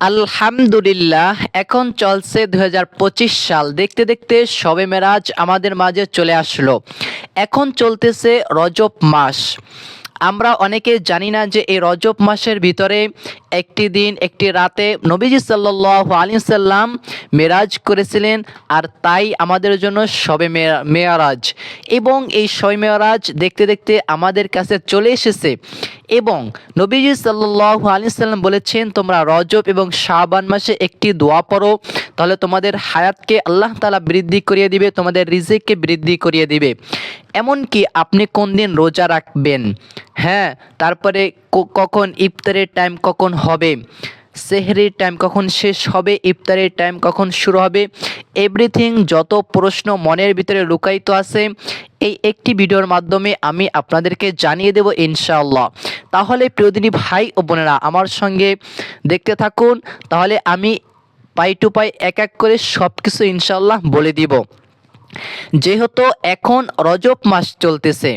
আলহামদুলিল্লাহ, এখন চলছে দুই হাজার পঁচিশ সাল। দেখতে দেখতে সবে মেরাজ আমাদের মাঝে চলে আসলো। এখন চলতেছে রজব মাস। আমরা অনেকে জানি না যে এই রজব মাসের ভিতরে একটি দিন, একটি রাতে নবীজি সাল্লাহ আলী সাল্লাম মেরাজ করেছিলেন আর তাই আমাদের জন্য সবে মেয়ারাজ। এবং এই সবে মেয়ারাজ দেখতে দেখতে আমাদের কাছে চলে এসেছে। এবং নবীজি সাল্লাহ আলী সাল্লাম বলেছেন, তোমরা রজব এবং শাবান মাসে একটি দোয়া পড়ো। তাহলে তোমাদের হায়াতকে আল্লাহ তালা বৃদ্ধি করিয়ে দিবে, তোমাদের রিজিককে বৃদ্ধি করিয়ে দিবে। এমনকি আপনি কোন দিন রোজা রাখবেন? হ্যাঁ তারপরে কখন ইফতারের টাইম কখন হবে? সেহরির টাইম কখন শেষ হবে? ইফতারের টাইম কখন শুরু হবে? এভরিথিং যত প্রশ্ন মনের ভিতরে লুকায়িত আছে, এই একটি ভিডিওর মাধ্যমে আমি আপনাদেরকে জানিয়ে দেব ইনশাআল্লাহ। তাহলে প্রিয়দিনী ভাই ও বোনেরা, আমার সঙ্গে দেখতে থাকুন। তাহলে আমি পাই টু পাই এক এক করে সব কিছু ইনশাআল্লাহ বলে দিব। যেহেতু এখন রজব মাস চলতেছে।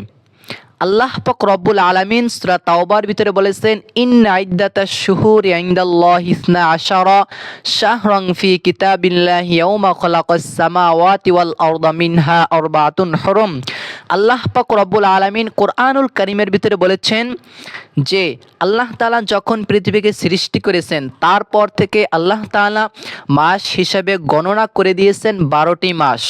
আল্লাহ পাক রব্বুল আলামিন সূরা তাওবার ভিতরে বলেছেন, ইন্না ইদ্দাতা শুহুর ইনদাল্লাহি ইসনা আশারা শাহরান ফি কিতাবিল্লাহি ইয়াউমা খালাকাস সামাওয়াতি ওয়াল আরদা মিনহা আরবাতুন হুরুম। আল্লাহ পাক রব্বুল আলামিন কোরআনুল করিমের ভিতরে বলেছেন যে আল্লাহ তালা যখন পৃথিবীকে সৃষ্টি করেছেন, তারপর থেকে আল্লাহ তাআলা মাস হিসাবে গণনা করে দিয়েছেন বারোটি মাস।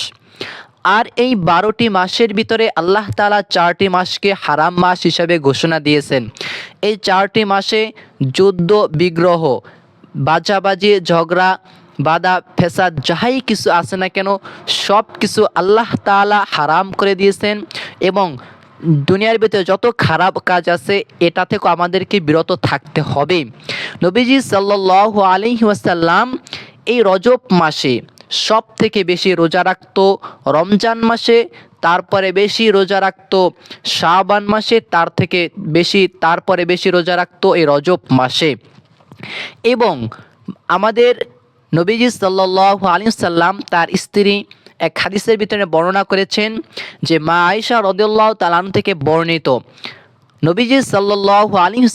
আর এই বারোটি মাসের ভিতরে আল্লাহ তালা চারটি মাসকে হারাম মাস হিসাবে ঘোষণা দিয়েছেন। এই চারটি মাসে যুদ্ধ, বিগ্রহ, বাজাবাজি, ঝগড়া বাদা, ফেসাদ যাহাই কিছু আছে না কেন, সব কিছু আল্লাহ তালা হারাম করে দিয়েছেন এবং দুনিয়ার ভিতরে যত খারাপ কাজ আছে, এটা থেকে আমাদেরকে বিরত থাকতে হবে। নবীজি সাল্লাহ আলহি ওয়াসাল্লাম এই রজব মাসে সব থেকে বেশি রোজা রাখতো, রমজান মাসে, তারপরে বেশি রোজা রাখতো, শাবান মাসে তার থেকে বেশি, তারপরে বেশি রোজা রাখতো এই রজব মাসে। এবং আমাদের নবীজি সাল্লাহ সাল্লাম তার স্ত্রী এক হাদিসের ভিতরে বর্ণনা করেছেন যে মা আয়সা রদুল্লাহ তালান থেকে বর্ণিত, নবীজি সাল্লাহ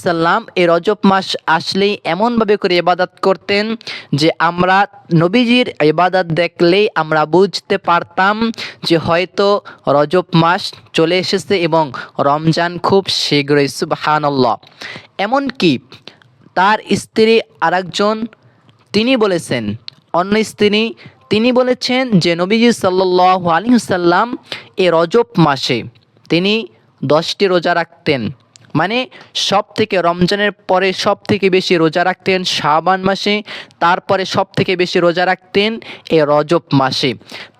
সাল্লাম এই রজব মাস আসলেই এমনভাবে করে ইবাদত করতেন যে আমরা নবীজির ইবাদত দেখলেই আমরা বুঝতে পারতাম যে হয়তো রজব মাস চলে এসেছে এবং রমজান খুব শীঘ্রই, সুবহানাল্লাহ। এমনকি তার স্ত্রী আরেকজন তিনি বলেছেন, অন্য স্ত্রী, তিনি বলেছেন যে নবীজি সাল্লাহ আলী সাল্লাম এ রজব মাসে তিনি দশটি রোজা রাখতেন। মানে সব থেকে রমজানের পরে সব থেকে বেশি রোজা রাখতেন শাবান মাসে, তারপরে সব থেকে বেশি রোজা রাখতেন এ রজব মাসে।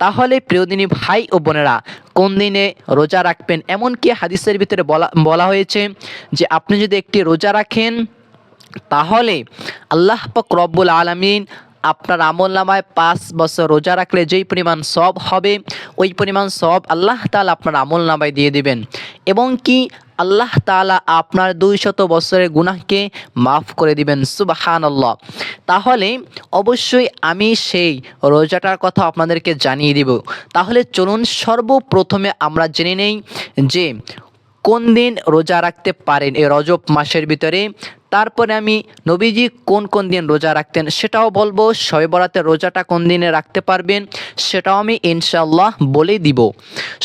তাহলে প্রিয়দিনী ভাই ও বোনেরা, কোন দিনে রোজা রাখবেন? এমনকি হাদিসের ভিতরে বলা বলা হয়েছে যে আপনি যদি একটি রোজা রাখেন তাহলে আল্লাহ পাক রব্বুল আলমিন আপনার আমল নামায় পাঁচ বছর রোজা রাখলে যেই পরিমাণ সব হবে, ওই পরিমাণ সব আল্লাহ তালা আপনার আমল নামায় দিয়ে দিবেন। এবং কি আল্লাহ তালা আপনার দুই শত বছরের গুনাহকে মাফ করে দিবেন সুবাহান আল্লাহ তাহলে অবশ্যই আমি সেই রোজাটার কথা আপনাদেরকে জানিয়ে দিব। তাহলে চলুন সর্বপ্রথমে আমরা জেনে নেই যে কোন দিন রোজা রাখতে পারেন এই রজব মাসের ভিতরে তারপরে আমি নবীজি কোন কোন দিন রোজা রাখতেন সেটাও বলব শবে বরাতের রোজাটা কোন দিনে রাখতে পারবেন সেটাও আমি ইনশাল্লাহ বলে দিব।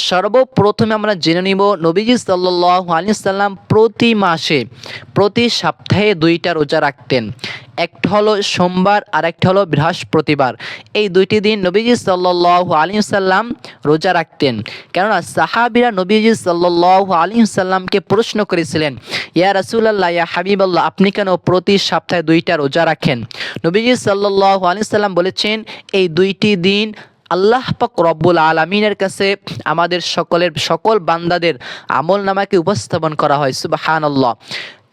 সর্বপ্রথমে আমরা জেনে নিব, নবীজি সাল্লাহ আলি সাল্লাম প্রতি মাসে, প্রতি সপ্তাহে দুইটা রোজা রাখতেন। একটা হলো সোমবার আর একটা হলো বৃহস্পতিবার। এই দুইটি দিন নবীজি সাল্লাহ আলী সাল্লাম রোজা রাখতেন। কেননা সাহাবিরা নবীজি সাল্লাহ আলী সাল্লামকে প্রশ্ন করেছিলেন, ইয়া রাসুলাল্লাহ, ইয়া হাবিবাল্লাহ আপনি কেন প্রতি সপ্তাহে দুইটা রোজা রাখেন? নবীজি সাল্লাহ আলী সাল্লাম বলেছেন, এই দুইটি দিন আল্লাহ পাক রব্বুল আলমিনের কাছে আমাদের সকলের, সকল বান্দাদের আমল নামাকে উপস্থাপন করা হয় সুবাহান আল্লাহ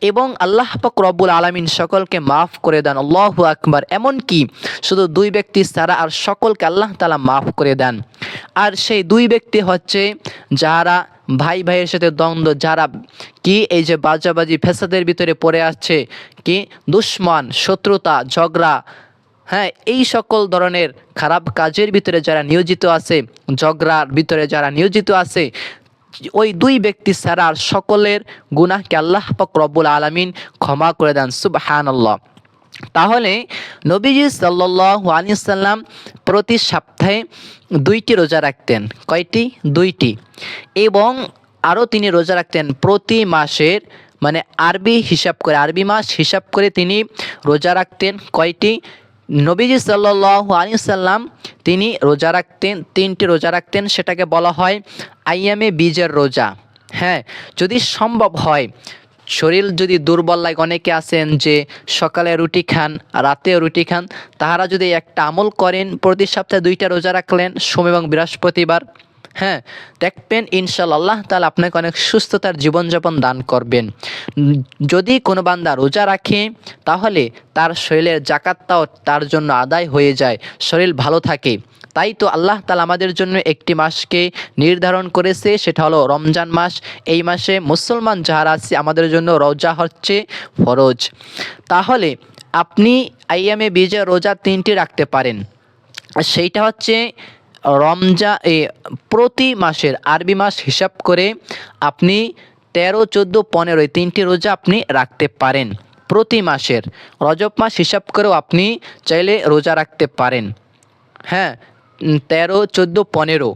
এবং আল্লাহ পাক রব্বুল আলমিন সকলকে মাফ করে দেন, আল্লাহ আকবার। এমনকি শুধু দুই ব্যক্তি ছাড়া আর সকলকে আল্লাহ তালা মাফ করে দেন। আর সেই দুই ব্যক্তি হচ্ছে যারা ভাই ভাইয়ের সাথে দ্বন্দ্ব, যারা কি এই যে বাজাবাজি ফেসাদের ভিতরে পড়ে আসছে কি দুশ্মন, শত্রুতা, ঝগড়া হ্যাঁ এই সকল ধরনের খারাপ কাজের ভিতরে যারা নিয়োজিত আছে, ঝগড়ার ভিতরে যারা নিয়োজিত আছে, ওই দুই ব্যক্তি ছাড়া সকলের গুনাহকে আল্লাহ পাক রব্বুল আলমিন ক্ষমা করে দেন, সুবহানাল্লাহ। তাহলে নবীজি সাল্লাহ আলিয়াল্লাম প্রতি সপ্তাহে দুইটি রোজা রাখতেন। কয়টি? দুইটি। এবং আরও তিনি রোজা রাখতেন প্রতি মাসের মানে আরবি হিসাব করে, আরবি মাস হিসাব করে তিনি রোজা রাখতেন। কয়টি? নবীজি সাল্লাহ আলিয়াল্লাম তিনি রোজা রাখতেন, তিনটি রোজা রাখতেন, সেটাকে বলা হয় আইয়ামে বীজের রোজা। হ্যাঁ যদি সম্ভব হয় শরীর যদি দুর্বল লাগে অনেকে আছেন যে সকালে রুটি খান রাতে রুটি খান, তাহারা যদি একটা আমল করেন, প্রতি সপ্তাহে দুইটা রোজা রাখলেন, সোম এবং বৃহস্পতিবার হ্যাঁ দেখবেন ইনশাল্লাহ তাহলে আপনাকে অনেক সুস্থতার জীবনযাপন দান করবেন। যদি কোনো বান্দা রোজা রাখে, তাহলে তার শরীরের জাকাতটাও তার জন্য আদায় হয়ে যায়, শরীর ভালো থাকে। তাই তো আল্লাহ তালা আমাদের জন্য একটি মাসকে নির্ধারণ করেছে, সেটা হলো রমজান মাস। এই মাসে মুসলমান যারা আছে, আমাদের জন্য রোজা হচ্ছে ফরজ। তাহলে আপনি আইএমএ বীজের রোজা তিনটি রাখতে পারেন। সেইটা হচ্ছে রমজা, এ, প্রতি মাসের আরবি মাস হিসাব করে আপনি তেরো, চোদ্দ, পনেরো, এই তিনটি রোজা আপনি রাখতে পারেন। প্রতি মাসের রজব মাস হিসাব করেও আপনি চাইলে রোজা রাখতে পারেন। হ্যাঁ তেরো, চোদ্দ, পনেরো।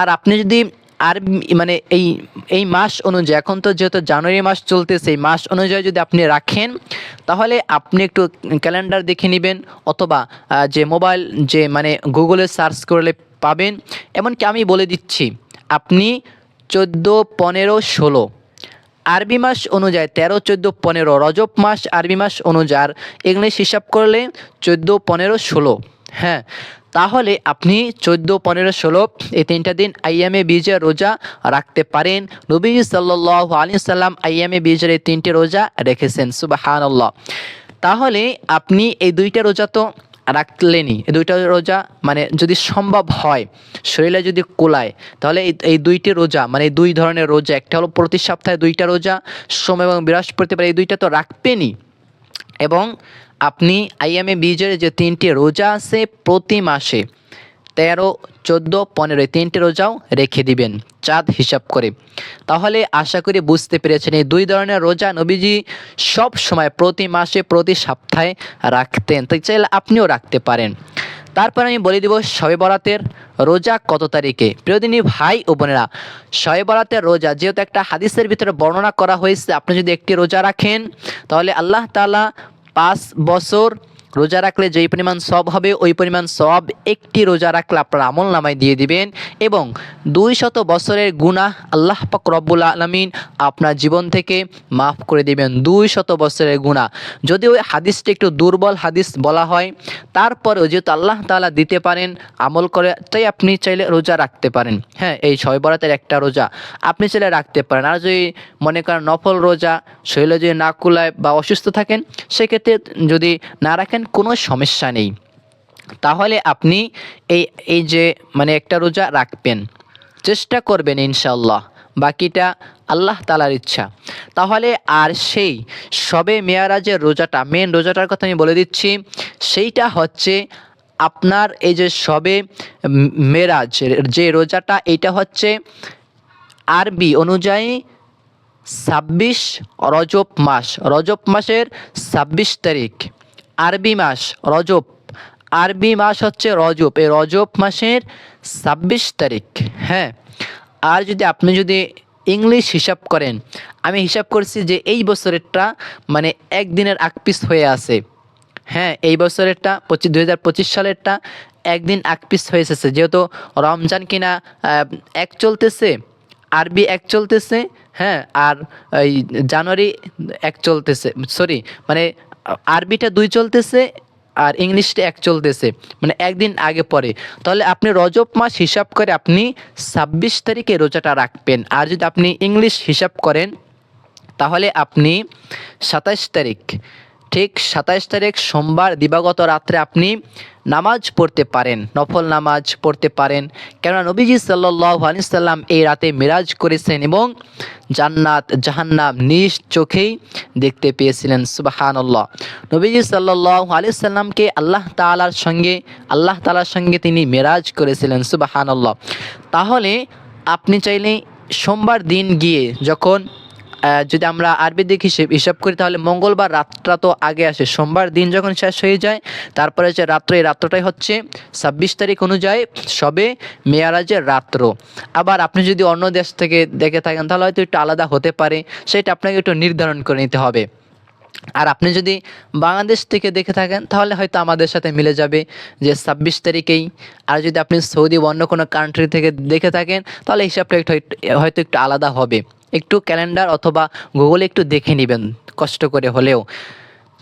আর আপনি যদি আর মানে এই এই মাস অনুযায়ী, এখন তো যেহেতু জানুয়ারি মাস চলতেছে, এই মাস অনুযায়ী যদি আপনি রাখেন, তাহলে আপনি একটু ক্যালেন্ডার দেখে নেবেন, অথবা যে মোবাইল, যে মানে গুগলে সার্চ করলে পাবেন। এমনকি আমি বলে দিচ্ছি, আপনি চোদ্দ, পনেরো, ষোলো। আরবি মাস অনুযায়ী তেরো, চোদ্দ, পনেরো, রজব মাস আরবি মাস অনুযায়ী ইংলিশ হিসাব করলে চোদ্দ, পনেরো, ষোলো। হ্যাঁ তাহলে আপনি চোদ্দ, পনেরো, ষোলো এই তিনটা দিন আইয়ামে বীজের রোজা রাখতে পারেন। নবী সাল্লাহ আলী সাল্লাম আইয়ামে বীজের এই তিনটে রোজা রেখেছেন। সুবাহান তাহলে আপনি এই দুইটা রোজা তো রাখলেনই। এই দুইটা রোজা মানে যদি সম্ভব হয়, শরীরে যদি কোলায়, তাহলে এই দুইটি রোজা মানে দুই ধরনের রোজা, একটা হলো প্রতি সপ্তাহে দুইটা রোজা, সোম এবং বৃহস্পতিবার এই দুইটা তো রাখবেনই। এবং আপনি আইএমএ বীজের যে তিনটি রোজা আছে প্রতি মাসে তেরো, চোদ্দ, পনেরো তিনটি রোজাও রেখে দিবেন, চাঁদ হিসাব করে। তাহলে আশা করি বুঝতে পেরেছেন, এই দুই ধরনের রোজা নবীজি সব সময় প্রতি মাসে, প্রতি সপ্তাহে রাখতেন। তাই চাইলে আপনিও রাখতে পারেন। তারপর আমি বলে দিব শবে বরাতের রোজা কত তারিখে? প্রিয়দিনী ভাই ও বোনেরা শয়ে বরাতের রোজা যেহেতু একটা হাদিসের ভিতরে বর্ণনা করা হয়েছে, আপনি যদি একটি রোজা রাখেন, তাহলে আল্লাহ তালা পাঁচ বছর রোজা রাখলে যেই পরিমাণ সব হবে, ওই পরিমাণ সব একটি রোজা রাখলে আপনার আমল নামায় দিয়ে দিবেন এবং দুই শত বছরের গুনাহ আল্লাহ পাক রব্বুল আলমিন আপনার জীবন থেকে মাফ করে দিবেন দুই শত বছরের গুনাহ। যদি ওই হাদিসটি একটু দুর্বল হাদিস বলা হয়, তারপরেও যেহেতু আল্লাহ তালা দিতে পারেন, আমল করে, তাই আপনি চাইলে রোজা রাখতে পারেন। হ্যাঁ এই ছয় বরাতের একটা রোজা আপনি চাইলে রাখতে পারেন। আর যদি মনে করেন নফল রোজা, শরীরে যদি না কুলায় বা অসুস্থ থাকেন, সেক্ষেত্রে যদি না রাখেন কোনো সমস্যা নেই। তাহলে আপনি এই এই যে মানে একটা রোজা রাখবেন, চেষ্টা করবেন ইনশাল্লাহ বাকিটা আল্লাহ তালার ইচ্ছা। তাহলে আর সেই সবে মেয়ারাজের রোজাটা মেন রোজাটার কথা আমি বলে দিচ্ছি, সেইটা হচ্ছে আপনার এই যে সবে মেরাজ যে রোজাটা এটা হচ্ছে আরবি অনুযায়ী ছাব্বিশ রজব মাস, রজব মাসের ছাব্বিশ তারিখ। আরবি মাস, রজব। আরবি মাস হচ্ছে রজব। এই রজব মাসের ছাব্বিশ তারিখ হ্যাঁ? আর যদি আপনি যদি ইংলিশ হিসাব করেন, আমি হিসাব করছি যে এই বছরেরটা মানে একদিনের আকপিস হয়ে আছে। হ্যাঁ এই বছরেরটা পঁচিশ দু হাজার পঁচিশ সালেরটা একদিন আকপিস হয়ে এসেছে। যেহেতু রমজান কিনা এক চলতেছে, আরবি এক চলতেছে হ্যাঁ? আর এই জানুয়ারি এক চলতেছে, সরি মানে আরবিটা দুই চলতেছে আর ইংলিশটা এক চলতেছে মানে একদিন আগে পরে। তাহলে আপনি রজব মাস হিসাব করে আপনি ছাব্বিশ তারিখে রোজাটা রাখবেন। আর যদি আপনি ইংলিশ হিসাব করেন, তাহলে আপনি সাতাশ তারিখ। ঠিক সাতাশ তারিখ সোমবার দিবাগত রাত্রে আপনি নামাজ পড়তে পারেন, নফল নামাজ পড়তে পারেন। কেননা নবীজি সাল্লাহ আলি সাল্লাম এই রাতে মিরাজ করেছেন এবং জান্নাত, জাহান্নাম নিজ চোখেই দেখতে পেয়েছিলেন, সুবাহানল্লাহ। নবীজি সাল্লাহ আলি সাল্লামকে আল্লাহ তালার সঙ্গে, আল্লাহ তালার সঙ্গে তিনি মেরাজ করেছিলেন, সুবাহানল্লাহ। তাহলে আপনি চাইলে সোমবার দিন গিয়ে যখন যদি আমরা আরবি দিক হিসেব হিসাব করি, তাহলে মঙ্গলবার রাতটা তো আগে আসে। সোমবার দিন যখন শেষ হয়ে যায়, তারপরে যে রাত্র, এই রাত্রটাই হচ্ছে ছাব্বিশ তারিখ অনুযায়ী সবে মেয়ারাজের রাত্র। আবার আপনি যদি অন্য দেশ থেকে দেখে থাকেন, তাহলে হয়তো একটু আলাদা হতে পারে। সেটা আপনাকে একটু নির্ধারণ করে নিতে হবে। আর আপনি যদি বাংলাদেশ থেকে দেখে থাকেন, তাহলে হয়তো আমাদের সাথে মিলে যাবে যে ছাব্বিশ তারিখেই। আর যদি আপনি সৌদি অন্য কোনো কান্ট্রি থেকে দেখে থাকেন, তাহলে হিসাবটা একটু- হয়তো একটু আলাদা হবে। একটু ক্যালেন্ডার অথবা গুগলে একটু দেখে নেবেন, কষ্ট করে হলেও।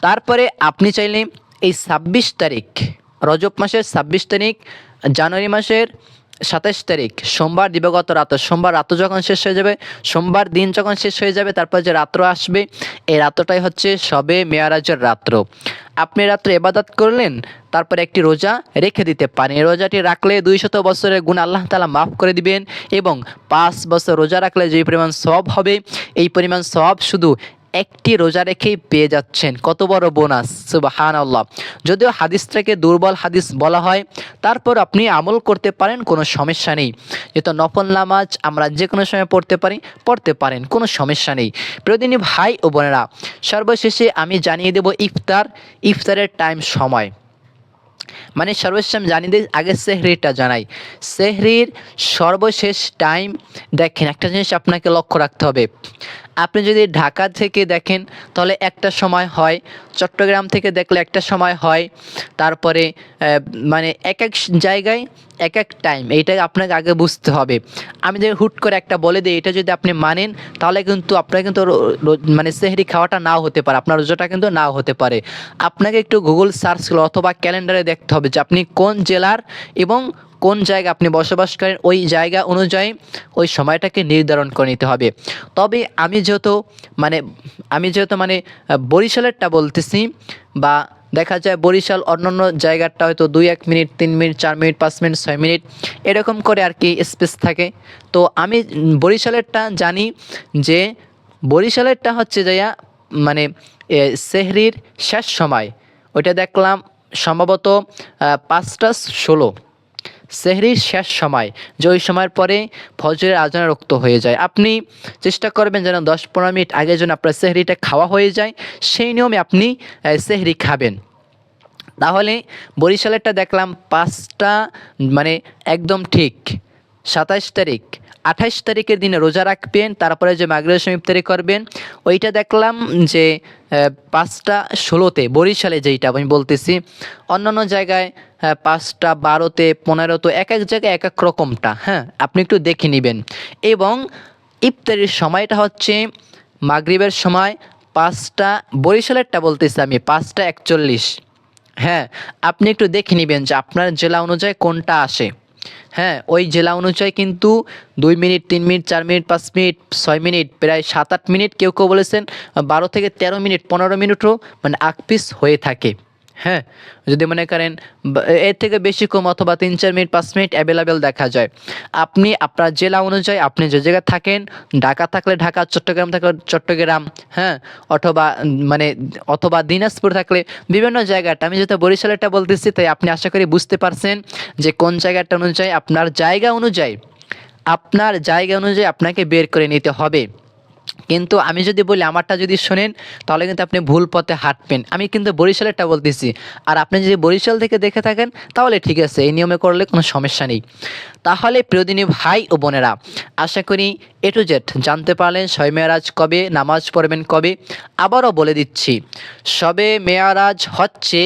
তারপরে আপনি চাইলে এই ছাব্বিশ তারিখ, রজব মাসের ছাব্বিশ তারিখ, জানুয়ারি মাসের সাতাশ তারিখ, সোমবার দিবাগত রাত, সোমবার রাত যখন শেষ হয়ে যাবে, সোমবার দিন যখন শেষ হয়ে যাবে, তারপর যে রাত্র আসবে, এই রাত্রটাই হচ্ছে সবে মেয়ারাজের রাত্র। আপনি রাত্রে এবাদত করলেন, তারপর একটি রোজা রেখে দিতে পারেন। এই রোজাটি রাখলে দুই শত বছরের গুণ আল্লাহ তালা মাফ করে দিবেন এবং পাঁচ বছর রোজা রাখলে যে পরিমাণ সব হবে, এই পরিমাণ সব শুধু একটি রোজা রেখেই পেয়ে যাচ্ছেন। কত বড় বোনাস সুবাহান আল্লাহ যদিও হাদিসটাকে দুর্বল হাদিস বলা হয়, তারপর আপনি আমল করতে পারেন, কোনো সমস্যা নেই। যেহেতু নফল নামাজ আমরা যে কোনো সময় পড়তে পারি, পড়তে পারেন, কোনো সমস্যা নেই। প্রতিদিনই ভাই ও বোনেরা, সর্বশেষে আমি জানিয়ে দেব ইফতার, ইফতারের টাইম সময়। মানে সর্বশেষ জানিয়ে দিই, আগে সেহরিটা জানাই। সেহরির সর্বশেষ টাইম দেখেন, একটা জিনিস আপনাকে লক্ষ্য রাখতে হবে। আপনি যদি ঢাকা থেকে দেখেন, তাহলে একটা সময় হয়, চট্টগ্রাম থেকে দেখলে একটা সময় হয়, তারপরে মানে এক এক জায়গায় এক এক টাইম এইটা আপনাকে আগে বুঝতে হবে। আমি যদি হুট করে একটা বলে দিই, এটা যদি আপনি মানেন, তাহলে কিন্তু আপনার কিন্তু মানে সেহরি খাওয়াটা নাও হতে পারে, আপনার রোজাটা কিন্তু নাও হতে পারে। আপনাকে একটু গুগল সার্চ করে অথবা ক্যালেন্ডারে দেখতে হবে যে আপনি কোন জেলার এবং কোন জায়গা আপনি বসবাস করেন, ওই জায়গা অনুযায়ী ওই সময়টাকে নির্ধারণ করে নিতে হবে। তবে আমি যেহেতু মানে আমি যেহেতু মানে বরিশালেরটা বলতেছি বা দেখা যায় বরিশাল অন্যান্য জায়গাটা হয়তো দুই, এক মিনিট, তিন মিনিট, চার মিনিট, পাঁচ মিনিট, ছয় মিনিট এরকম করে আর কি স্পেস থাকে। তো আমি বরিশালেরটা জানি যে, বরিশালেরটা হচ্ছে যাইয়া মানে সেহরির শেষ সময়। ওইটা দেখলাম সম্ভবত পাঁচটা ষোলো। সেহরির শেষ সময়, যে ওই সময়ের পরে ফজরের আজানে রক্ত হয়ে যায়। আপনি চেষ্টা করবেন যেন দশ পনেরো মিনিট আগে যেন আপনার সেহরিটা খাওয়া হয়ে যায়, সেই নিয়মে আপনি সেহরি খাবেন। তাহলে বরিশালেরটা দেখলাম পাঁচটা মানে একদম ঠিক সাতাশ তারিখ। আঠাশ তারিখের দিনে রোজা রাখবেন, তারপরে যে মাগরের ইফতারি করবেন, ওইটা দেখলাম যে পাঁচটা ষোলোতে, বরিশালে যেইটা আমি বলতেছি, অন্যান্য জায়গায় আহ, পাঁচটা বারোতে পনেরোতে এক এক জায়গায় এক এক রকমটা হ্যাঁ আপনি একটু দেখে নেবেন। এবং ইফতারির সময়টা হচ্ছে মাগরিবের সময় পাঁচটা বরিশালেরটা বলতেছি আমি পাঁচটা একচল্লিশ। হ্যাঁ আপনি একটু দেখে নেবেন যে আপনার জেলা অনুযায়ী কোনটা আসে। হ্যাঁ ওই জেলা অনুযায়ী কিন্তু দুই মিনিট তিন মিনিট চার মিনিট পাঁচ মিনিট ছয় মিনিট প্রায় সাত আট মিনিট কেউ কেউ বলেছেন বারো থেকে তেরো মিনিট পনেরো মিনিটও মানে আকপিস হয়ে থাকে। হ্যাঁ যদি মনে করেন এর থেকে বেশি কম অথবা তিন, চার মিনিট, পাঁচ মিনিট অ্যাভেলেবেল দেখা যায়। আপনি, আপনার জেলা অনুযায়ী আপনি যে জায়গায় থাকেন, ঢাকা থাকলে ঢাকা, চট্টগ্রাম থাকলে চট্টগ্রাম হ্যাঁ অথবা মানে অথবা দিনাজপুর থাকলে বিভিন্ন জায়গাটা। আমি যেহেতু বরিশালেরটা বলতেছি, তাই আপনি আশা করি বুঝতে পারছেন যে কোন জায়গাটা অনুযায়ী, আপনার জায়গা অনুযায়ী, আপনার জায়গা অনুযায়ী আপনাকে বের করে নিতে হবে। কিন্তু আমি যদি বলি আমারটা যদি শোনেন, তাহলে কিন্তু আপনি ভুল পথে হাঁটবেন। আমি কিন্তু বরিশালেরটা বলতেছি। আর আপনি যদি বরিশাল থেকে দেখে থাকেন, তাহলে ঠিক আছে, এই নিয়মে করলে কোনো সমস্যা নেই। তাহলে প্রিয়দিনী ভাই ও বোনেরা, আশা করি এ টু জেড জানতে পারলেন সবে মেয়ারাজ কবে, নামাজ পড়বেন কবে। আবারও বলে দিচ্ছি, সবে মেয়ারাজ হচ্ছে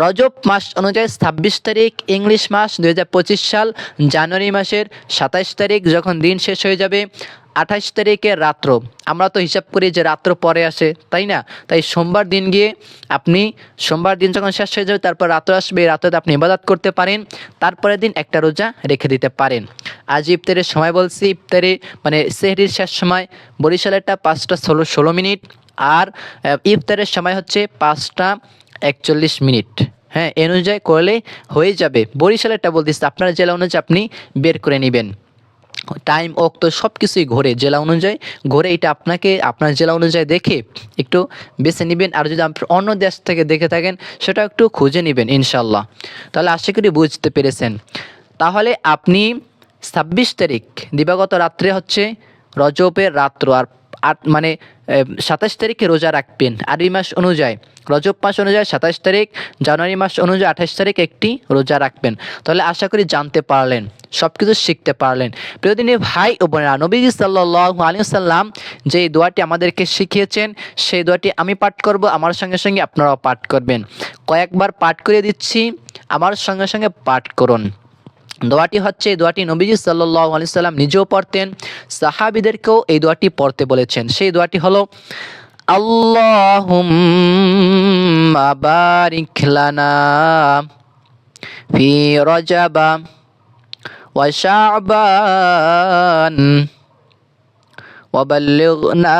রজব মাস অনুযায়ী ছাব্বিশ তারিখ, ইংলিশ মাস দু হাজার পঁচিশ সাল, জানুয়ারি মাসের সাতাশ তারিখ যখন দিন শেষ হয়ে যাবে আঠাশ তারিখের রাত্র। আমরা তো হিসাব করি যে রাত্র পরে আসে, তাই না? তাই সোমবার দিন গিয়ে আপনি সোমবার দিন যখন শেষ হয়ে যাবে, তারপর রাত্র আসবে রাত্রে আপনি ইবাদত করতে পারেন, তারপরের দিন একটা রোজা রেখে দিতে পারেন। আজ ইফতারের সময় বলছি, ইফতারে মানে সেহরির শেষ সময়, বরিশালেরটা পাঁচটা ষোলো ষোলো মিনিট, আর ইফতারের সময় হচ্ছে পাঁচটা একচল্লিশ মিনিট। হ্যাঁ এ অনুযায়ী করলে হয়ে যাবে। বরিশালেরটা বলতেছি আপনার জেলা অনুযায়ী আপনি বের করে নেবেন। টাইম অক্ত সব কিছুই ঘোরে। জেলা অনুযায়ী ঘোরে, এটা আপনাকে আপনার জেলা অনুযায়ী দেখে একটু বেছে নেবেন। আর যদি আপনি অন্য দেশ থেকে দেখে থাকেন, সেটা একটু খুঁজে নেবেন ইনশাল্লাহ তাহলে আশা করি বুঝতে পেরেছেন। তাহলে আপনি ছাব্বিশ তারিখ, দিবাগত রাত্রে হচ্ছে রজবের রাত্র। আর আট মানে সাতাশ তারিখে রোজা রাখবেন। আরবি মাস অনুযায়ী, রজব মাস অনুযায়ী সাতাশ তারিখ, জানুয়ারি মাস অনুযায়ী আঠাশ তারিখ একটি রোজা রাখবেন। তাহলে আশা করি জানতে পারলেন সব কিছু শিখতে পারলেন। প্রিয়দিনী ভাই ও বোনেরা নবীজি সাল্লাহ আলী সাল্লাম যে দোয়াটি আমাদেরকে শিখিয়েছেন, সেই দোয়াটি আমি পাঠ করব, আমার সঙ্গে সঙ্গে আপনারাও পাঠ করবেন। কয়েকবার পাঠ করে দিচ্ছি, আমার সঙ্গে সঙ্গে পাঠ করুন। দোয়াটি হচ্ছে এই দোয়াটি নবীজি সাল্লাহ আলি সাল্লাম নিজেও পড়তেন সাহাবিদেরকেও এই দোয়াটি পড়তে বলেছেন সেই দোয়াটি হলো আল্লাহুম্মা বারিক লানা ফি রজাবা ওয়া শাবান وبلغنا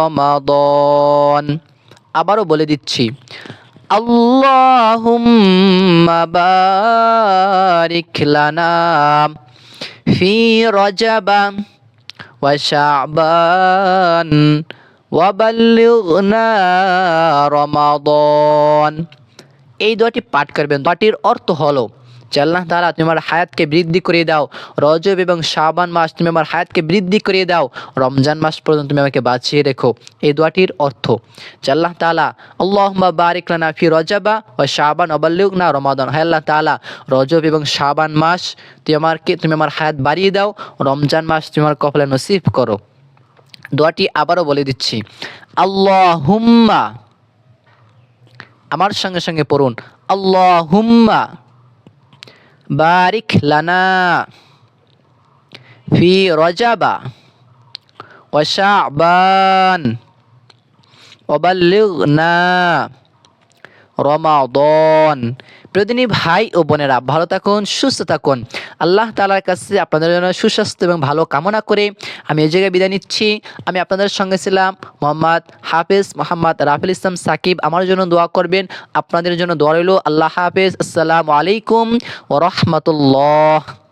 رمضان আবারও বলে দিচ্ছি আল্লাহুম্মা বারিক লানা ফি রজাবা ওয়া শাবান ওয়া বাল্লিগনা এই দোয়াটি পাঠ করবেন। দোয়াটির অর্থ হলো যে আল্লাহ তাআলা তুমি আমার হায়াতকে বৃদ্ধি করিয়ে দাও। রজব এবং শাবান মাস তুমি আমার হায়াতকে বৃদ্ধি করিয়ে দাও। রমজান মাস পর্যন্ত তুমি আমাকে বাঁচিয়ে রেখো। এই দোয়াটির অর্থ যে আল্লাহ তাআলা, আল্লাহুম্মা বারিক ফি রজাবা ওয়া শাবান ওয়া বাল্লিগনা রমাদান। হে আল্লাহ তাআলা, রজব এবং শাবান মাস তুমি আমারকে, তুমি আমার হায়াত বাড়িয়ে দাও। রমজান মাস তুমি আমার কপালে নসিব করো। দোয়াটি আবারও বলে দিচ্ছি আল্লাহ হুম্মা আমার সঙ্গে সঙ্গে পড়ুন, আল্লাহুম্মা বারিক লানা ফি রজাবা ওশাবান শাবান ওবাল্লিগনা রমাদন। প্রিয়দিনী ভাই ও বোনেরা, ভালো থাকুন, সুস্থ থাকুন। আল্লাহ তালার কাছে আপনাদের জন্য সুস্বাস্থ্য এবং ভালো কামনা করে আমি এই জায়গায় বিদায় নিচ্ছি। আমি আপনাদের সঙ্গে ছিলাম মোহাম্মদ হাফেজ মোহাম্মদ রাফেল ইসলাম সাকিব। আমার জন্য দোয়া করবেন। আপনাদের জন্য দোয়া রইল, আল্লাহ হাফেজ। আসসালামু আলাইকুম ও রহমতুল্লাহ।